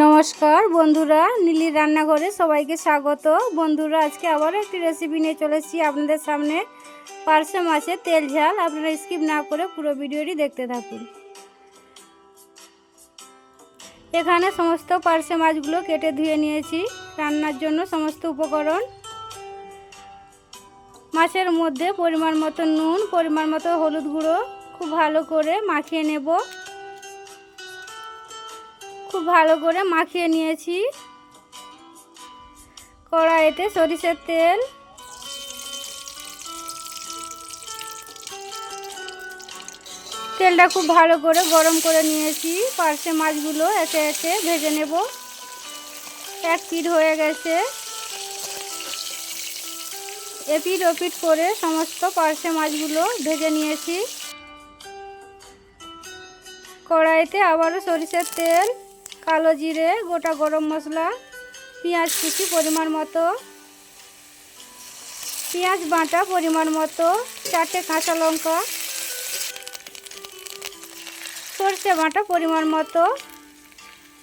নমস্কার বন্ধুরা, নীলির রান্নাঘরে সবাইকে স্বাগত। বন্ধুরা, আজকে আবারও একটি রেসিপি নিয়ে চলেছি আপনাদের সামনে। পার্শে মাছের তেল, ঝাল, আপনারা স্কিপ না করে পুরো ভিডিওটি দেখতে থাকুন। এখানে সমস্ত পার্শে মাছগুলো কেটে ধুয়ে নিয়েছি, রান্নার জন্য সমস্ত উপকরণ। মাছের মধ্যে পরিমাণ মতো নুন, পরিমাণ মতো হলুদ গুঁড়ো, খুব ভালো করে মাখিয়ে নেব। খুব ভালো করে মাখিয়ে নিয়েছি। কড়াইতে সরিষার তেল। তেলটা খুব ভালো করে গরম করে নিয়েছি। পার্শে মাছগুলো একে একে ভেজে নেব। এক পিঠ হয়ে গেছে। এপিট ওপিট করে সমস্ত পার্শে মাছগুলো ভেজে নিয়েছি। কড়াইতে আবারও সরিষার তেল। কালো জিরে, গোটা গরম মশলা, পেঁয়াজ কুচি পরিমাণ মতো। পেঁয়াজ বাটা পরিমাণ মতো, চারটে কাঁচা লঙ্কা। সর্ষে বাটা পরিমাণ মতো,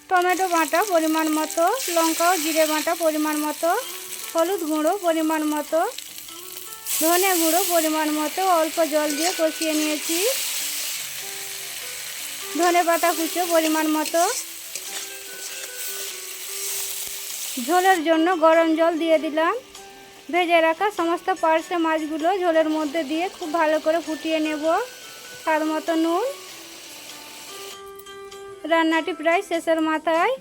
টমেটো বাটা পরিমাণ মতো, লঙ্কা জিরে বাটা পরিমাণ মতো, হলুদ গুঁড়ো পরিমাণ মতো, ধনে গুঁড়ো পরিমাণ মতো, অল্প জল দিয়ে কষিয়ে নিয়েছি। ধনে পাতা কুচো পরিমাণ মতো ঝোলের জন্য গরম জল দিয়ে দিলাম। ভেজে রাখা সমস্ত পার্শ্বে মাছগুলো ঝোলের মধ্যে দিয়ে খুব ভালো করে ফুটিয়ে নেব। স্বাদ মতো নুন। রান্নাটি প্রায় শেষের মাথায়।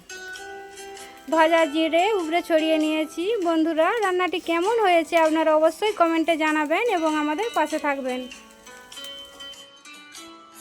ভাজা জিরে উপরে ছড়িয়ে নিয়েছি। বন্ধুরা, রান্নাটি কেমন হয়েছে আপনারা অবশ্যই কমেন্টে জানাবেন এবং আমাদের পাশে থাকবেন।